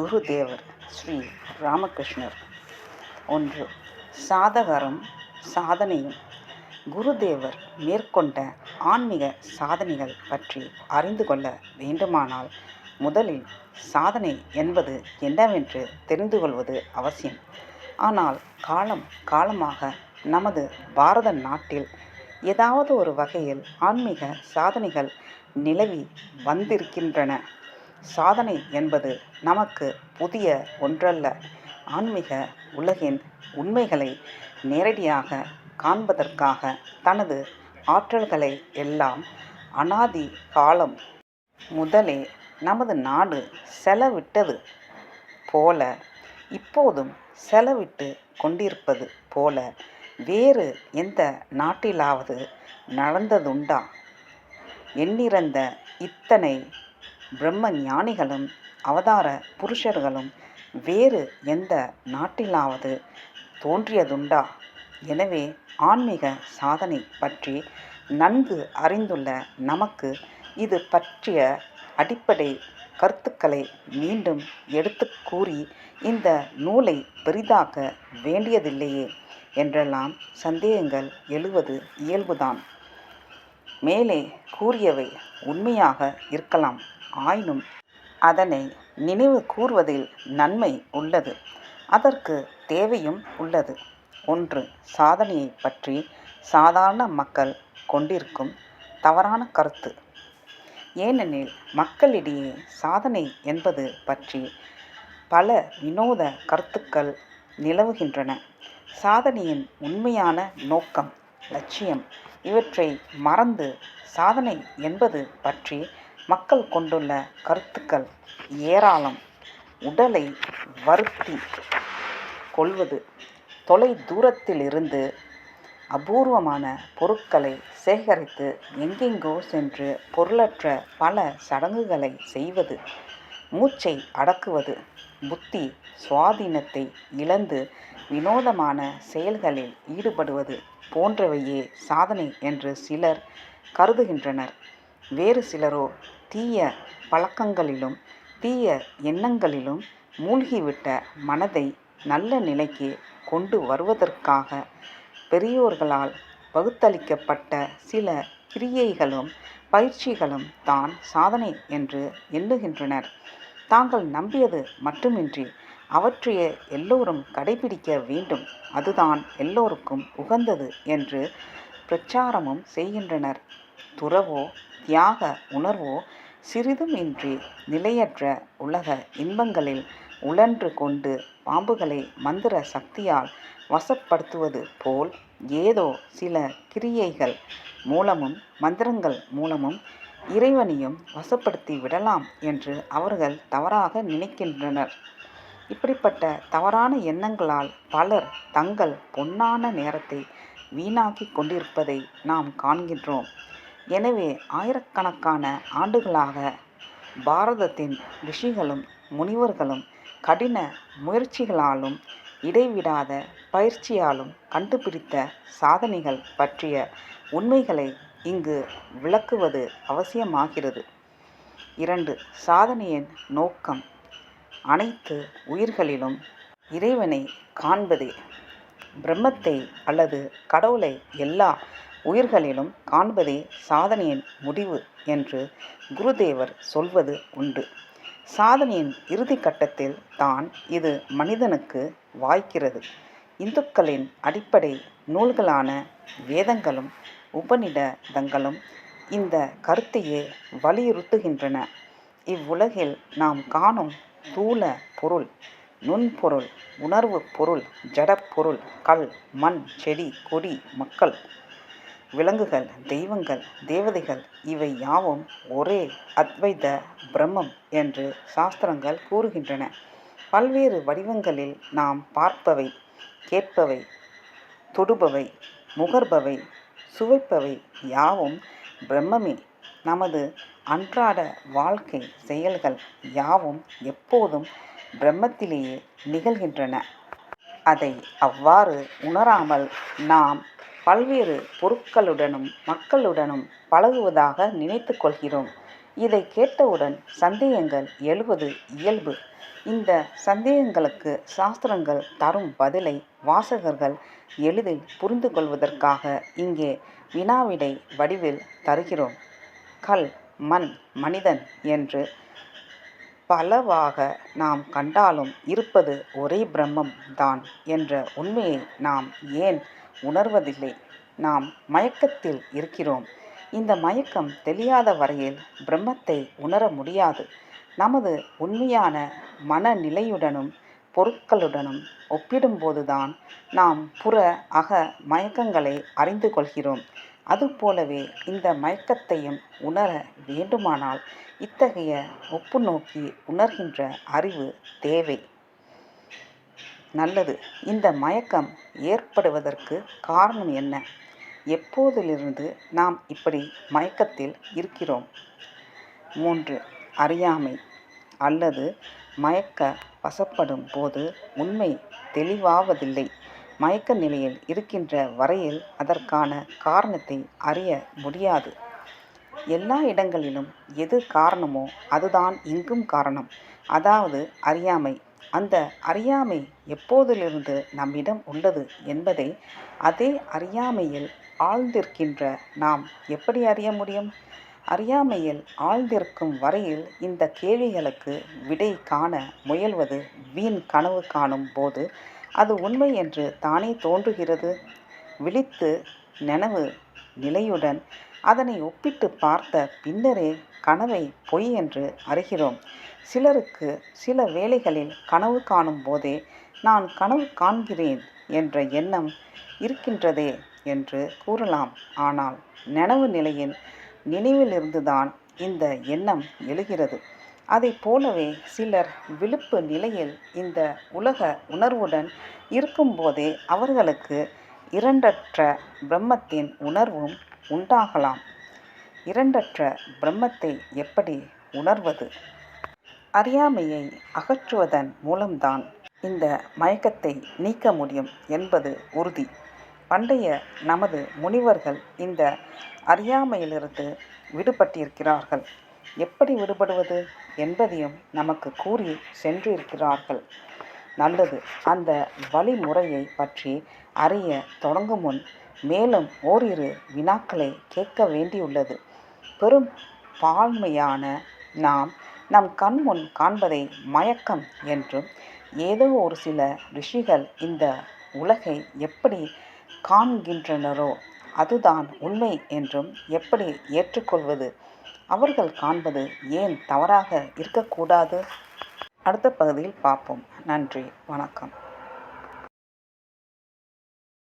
குருதேவர் ஸ்ரீ ராமகிருஷ்ணர். ஒன்று சாதகரும் சாதனையும். குருதேவர் மேற்கொண்ட ஆன்மீக சாதனைகள் பற்றி அறிந்து கொள்ள வேண்டுமானால் முதலில் சாதனை என்பது என்னவென்று தெரிந்து கொள்வது அவசியம். ஆனால் காலம் காலமாக நமது பாரத நாட்டில் ஏதாவது ஒரு வகையில் ஆன்மீக சாதனைகள் நிலவி வந்திருக்கின்றன. சாதனை என்பது நமக்கு புதிய ஒன்றல்ல. ஆன்மீக உலகின் உண்மைகளை நேரடியாக காண்பதற்காக தனது ஆற்றல்களை எல்லாம் அனாதி காலம் முதலே நமது நாடு செலவிட்டது போல இப்போதும் செலவிட்டு கொண்டிருப்பது போல வேறு எந்த நாட்டிலாவது நடந்ததுண்டா? எண்ணிறந்த இத்தனை பிரம்ம ஞானிகளும் அவதார புருஷர்களும் வேறு எந்த நாட்டிலாவது தோன்றியதுண்டா? எனவே ஆன்மீக சாதனை பற்றி நன்கு அறிந்துள்ள நமக்கு இது பற்றிய அடிப்படை கருத்துக்களை மீண்டும் எடுத்து கூறி இந்த நூலை பெரிதாக்க வேண்டியதில்லையே என்றெல்லாம் சந்தேகங்கள் எழுவது இயல்புதான். மேலே கூறியவை உண்மையாக இருக்கலாம். ஆயினும் அதனை நினைவு கூர்வதில் நன்மை உள்ளது. அதற்கு தேவையும் உள்ளது. ஒன்று சாதனையை பற்றி சாதாரண மக்கள் கொண்டிருக்கும் தவறான கருத்து. ஏனெனில் மக்களிடையே சாதனை என்பது பற்றி பல வினோத கருத்துக்கள் நிலவுகின்றன. சாதனையின் உண்மையான நோக்கம் லட்சியம். இவற்றை மறந்து சாதனை என்பது பற்றி மக்கள் கொண்டுள்ள கருத்துக்கள் ஏராளம். உடலை வருத்தி கொள்வது தொலை தூரத்திலிருந்து அபூர்வமான பொருட்களை சேகரித்து எங்கெங்கோ சென்று பொருளற்ற பல சடங்குகளை செய்வது மூச்சை அடக்குவது புத்தி சுவாதீனத்தை இழந்து வினோதமான செயல்களில் ஈடுபடுவது போன்றவையே சாதனை என்று சிலர் கருதுகின்றனர். வேறு சிலரோ தீய பழக்கங்களிலும் தீய எண்ணங்களிலும் மூழ்கிவிட்ட மனதை நல்ல நிலைக்கு கொண்டு வருவதற்காக பெரியோர்களால் பகுத்தளிக்கப்பட்ட சில கிரியைகளும் பயிற்சிகளும் தான் சாதனை என்று எண்ணுகின்றனர். தாங்கள் நம்பியது மட்டுமின்றி அவற்றையே எல்லோரும் கடைபிடிக்க வேண்டும். அதுதான் எல்லோருக்கும் உகந்தது என்று பிரச்சாரமும் செய்கின்றனர். துறவோ தியாக உணர்வோ சிறிதும் இன்றி நிலையற்ற உலக இன்பங்களில் உழன்று கொண்டு பாம்புகளை மந்திர சக்தியால் வசப்படுத்துவது போல் ஏதோ சில கிரியைகள் மூலமும் மந்திரங்கள் மூலமும் இறைவனையும் வசப்படுத்தி விடலாம் என்று அவர்கள் தவறாக நினைக்கின்றனர். இப்படிப்பட்ட தவறான எண்ணங்களால் பலர் தங்கள் பொன்னான நேரத்தை வீணாக்கி கொண்டிருப்பதை நாம் காண்கின்றோம். எனவே ஆயிரக்கணக்கான ஆண்டுகளாக பாரதத்தின் ரிஷிகளும் முனிவர்களும் கடின முயற்சிகளாலும் இடைவிடாத பயிற்சியாலும் கண்டுபிடித்த சாதனைகள் பற்றிய உண்மைகளை இங்கு விளக்குவது அவசியமாகிறது. இரண்டு சாதனையின் நோக்கம். அனைத்து உயிர்களிலும் இறைவனை காண்பதே. பிரம்மத்தை அல்லது கடவுளை எல்லா உயிர்களிலும் காண்பதே சாதனையின் முடிவு என்று குருதேவர் சொல்வது உண்டு. சாதனையின் இறுதி கட்டத்தில் தான் இது மனிதனுக்கு வாய்க்கிறது. இந்துக்களின் அடிப்படை நூல்களான வேதங்களும் உபநிடதங்களும் இந்த கருத்தையே வலியுறுத்துகின்றன. இவ்வுலகில் நாம் காணும் தூல பொருள் நுண்பொருள் உணர்வு பொருள் ஜடப்பொருள் கல் மண் செடி கொடி மக்கள் விலங்குகள் தெய்வங்கள் தேவதைகள் இவை யாவும் ஒரே அத்வைத பிரம்மம் என்று சாஸ்திரங்கள் கூறுகின்றன. பல்வேறு வடிவங்களில் நாம் பார்ப்பவை கேட்பவை தொடுபவை முகர்பவை சுவைப்பவை யாவும் பிரம்மமே. நமது அன்றாட வாழ்க்கை செயல்கள் யாவும் எப்போதும் பிரம்மத்திலேயே நிகழ்கின்றன. அதை அவ்வாறு உணராமல் நாம் பல்வேறு பொருட்களுடனும் மக்களுடனும் பழகுவதாக நினைத்து கொள்கிறோம். இதை கேட்டவுடன் சந்தேகங்கள் எழுவது இயல்பு. இந்த சந்தேகங்களுக்கு சாஸ்திரங்கள் தரும் பதிலை வாசகர்கள் எளிதில் புரிந்து கொள்வதற்காக இங்கே வினாவிடை வடிவில் தருகிறோம். கல் மண் மனிதன் என்று பலவாக நாம் கண்டாலும் இருப்பது ஒரே பிரம்மம் தான் என்ற உண்மையை நாம் ஏன் உணர்வதில்லை? நாம் மயக்கத்தில் இருக்கிறோம். இந்த மயக்கம் தெளியாத வரையில் பிரம்மத்தை உணர முடியாது. நமது உண்மையான மனநிலையுடனும் பொருட்களுடனும் ஒப்பிடும்போதுதான் நாம் புற அக மயக்கங்களை அறிந்து கொள்கிறோம். அதுபோலவே இந்த மயக்கத்தையும் உணர வேண்டுமானால் இத்தகைய ஒப்பு நோக்கி உணர்கின்ற அறிவு தேவை. நல்லது இந்த மயக்கம் ஏற்படுவதற்கு காரணம் என்ன? எப்போதிலிருந்து நாம் இப்படி மயக்கத்தில் இருக்கிறோம்? மூன்று அறியாமை. அல்லது மயக்க வசப்படும் போது உண்மை தெளிவாவதில்லை. மயக்க நிலையில் இருக்கின்ற வரையில் அதற்கான காரணத்தை அறிய முடியாது. எல்லா இடங்களிலும் எது காரணமோ அதுதான் இங்கும் காரணம். அதாவது அறியாமை. அந்த அறியாமை எப்போதிலிருந்து நம்மிடம் உள்ளது என்பதை அதே அறியாமையில் ஆழ்ந்திருக்கின்ற நாம் எப்படி அறிய முடியும்? அறியாமையில் ஆழ்ந்திருக்கும் வரையில் இந்த கேள்விகளுக்கு விடை காண முயல்வது வீண் கனவு காணும் போது அது உண்மை என்று தானே தோன்றுகிறது. விழித்து நனவு நிலையுடன் அதனை ஒப்பிட்டு பார்த்த பின்னரே கனவை பொய் என்று அறிகிறோம். சிலருக்கு சில வேளைகளில் கனவு காணும் போதே நான் கனவு காண்கிறேன் என்ற எண்ணம் இருக்கின்றதே என்று கூறலாம். ஆனால் நனவு நிலையின் நினைவிலிருந்துதான் இந்த எண்ணம் எழுகிறது. அதை போலவே சிலர் விழுப்பு நிலையில் இந்த உலக உணர்வுடன் இருக்கும்போதே அவர்களுக்கு இரண்டற்ற பிரம்மத்தின் உணர்வும் உண்டாகலாம். இரண்டற்ற பிரம்மத்தை எப்படி உணர்வது? அறியாமையை அகற்றுவதன் மூலம்தான் இந்த மயக்கத்தை நீக்க முடியும் என்பது உறுதி. பண்டைய நமது முனிவர்கள் இந்த அறியாமையிலிருந்து விடுபட்டிருக்கிறார்கள். எப்படி விடுபடுவது என்பதையும் நமக்கு கூறி சென்றிருக்கிறார்கள். நல்லது அந்த வழிமுறையை பற்றி அறிய தொடங்கும் முன் மேலும் ஓரிரு வினாக்களை கேட்க வேண்டியுள்ளது. பெரும் பாழ்மையான நாம் நம் கண் முன் காண்பதை மயக்கம் என்றும் ஏதோ ஒரு சில ரிஷிகள் இந்த உலகை எப்படி காண்கின்றனரோ அதுதான் உண்மை என்றும் எப்படி ஏற்றுக்கொள்வது? அவர்கள் காண்பது ஏன் தவறாக இருக்கக்கூடாது? அடுத்த பகுதியில் பார்ப்போம். நன்றி. வணக்கம்.